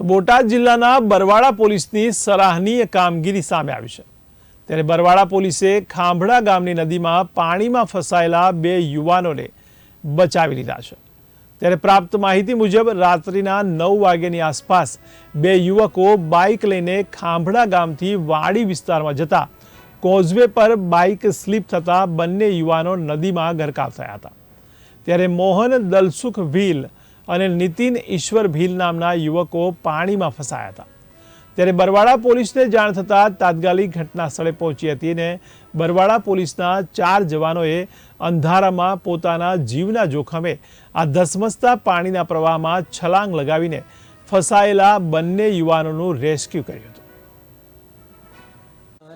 તો બોટાદ જિલ્લાના બરવાડા પોલીસની સરાહનીય કામગીરી સામે આવી છે. ત્યારે બરવાડા પોલીસે ખાંભડા ગામની નદીમાં પાણીમાં ફસાયેલા બે યુવાનોને બચાવી લીધા છે. ત્યારે પ્રાપ્ત માહિતી મુજબ રાત્રિના નવ વાગ્યાની આસપાસ બે યુવકો બાઇક લઈને ખાંભડા ગામથી વાડી વિસ્તારમાં જતા કોઝવે પર બાઇક સ્લીપ થતાં બંને યુવાનો નદીમાં ગરકાવ થયા હતા. ત્યારે મોહન દલસુખ ભીલ અને નીતિન ઈશ્વર ભીલ નામના યુવકો પાણીમાં ફસાયા હતા. ત્યારે બરવાડા પોલીસને જાણ થતાં તાત્કાલિક ઘટના સ્થળે પહોંચી હતી અને બરવાડા પોલીસના ચાર જવાનોએ અંધારામાં પોતાના જીવના જોખમે આ ધસમસતા પાણીના પ્રવાહમાં છલાંગ લગાવીને ફસાયેલા બંને યુવાનોનું રેસ્ક્યુ કર્યું હતું.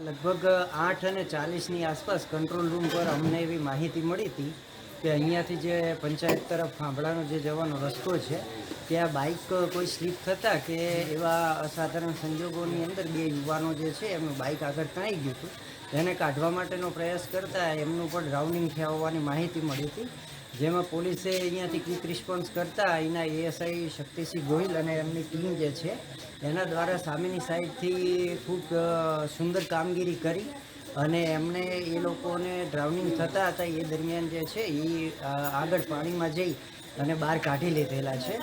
લગભગ આઠ અને ચાલીસની આસપાસ કંટ્રોલ રૂમ પર અમને એવી માહિતી મળી હતી કે અહીંયાથી જે પંચાયત તરફ ફાંભળાનો જે જવાનો રસ્તો છે, ત્યાં બાઇક કોઈ સ્લીપ થતાં કે એવા અસાધારણ સંજોગોની અંદર બે યુવાનો જે છે, એમનું બાઇક આગળ તણાઈ ગયું હતું. તેને કાઢવા માટેનો પ્રયાસ કરતા એમનું પણ ડ્રાઉનિંગ થયા હોવાની માહિતી મળી હતી. જેમાં પોલીસે અહીંયાથી ક્વિક રિસ્પોન્સ કરતા અહીંના એએસઆઈ શક્તિસિંહ ગોહિલ અને એમની ટીમ જે છે, એના દ્વારા સામેની સાઈડથી ખૂબ સુંદર કામગીરી કરી અને એમને એ લોકોને ડ્રાઉનિંગ થતા હતા, એ દરમિયાન જે છે એ આગળ પાણીમાં જઈ અને બહાર કાઢી લીધેલા છે.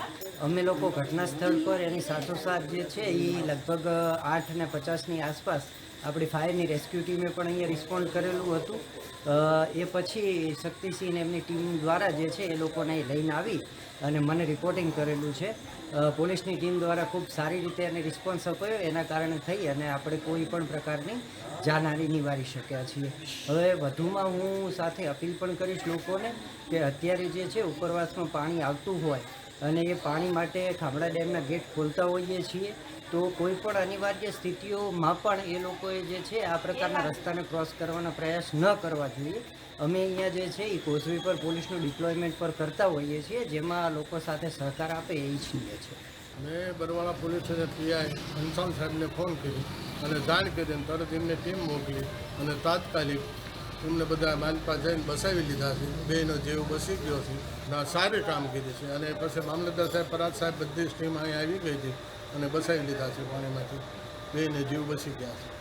અમે લોકો ઘટના સ્થળ પર એની સાથોસાથ જે છે એ લગભગ આઠ ને પચાસની આસપાસ આપણી ફાયરની રેસ્ક્યુ ટીમે પણ અહીંયા રિસ્પોન્ડ કરેલું હતું. એ પછી શક્તિસિંહ એમની ટીમ દ્વારા જે છે એ લોકોને લઈને આવી અને મને રિપોર્ટિંગ કરેલું છે. પોલીસની ટીમ દ્વારા ખૂબ સારી રીતે એને રિસ્પોન્સ અપાયો. એના કારણે થઈ અને આપણે કોઈ પણ પ્રકારની જાનહાની નિવારી શક્યા છીએ. હવે વધુમાં હું સાથે અપીલ પણ કરીશ લોકોને કે અત્યારે જે છે ઉપરવાસમાં પાણી આવતું હોય અને એ પાણી માટે ખામડા ડેમના ગેટ ખોલતા હોઈએ છીએ. તો કોઈ પણ અનિવાર્ય સ્થિતિઓમાં પણ એ લોકોએ જે છે આ પ્રકારના રસ્તાને ક્રોસ કરવાના પ્રયાસ ન કરવા જોઈએ. અમે અહીંયા જે છે એ કોસવી પર પોલીસનું ડિપ્લોયમેન્ટ પર કરતા હોઈએ છીએ, જેમાં લોકો સાથે સહકાર આપે એ ઈચ્છીએ છીએ. મેં બરવાળા પોલીસ પીઆઈ ઘનશ્યામ સાહેબને ફોન કર્યો અને જાણ કરી તરત એમને ટીમ મોકલી અને તાત્કાલિક એમને બધા માનપા જઈને બસાવી લીધા છે. બેનો જીવ બસી ગયો છે. ના સારી કામગીરી છે. અને પછી મામલતદાર સાહેબ પરાજ સાહેબ બધી જ ટીમ અહીં આવી ગઈ હતી અને બસાવી લીધા છે પાણીમાંથી. બેને જીવ બસી ગયા છે.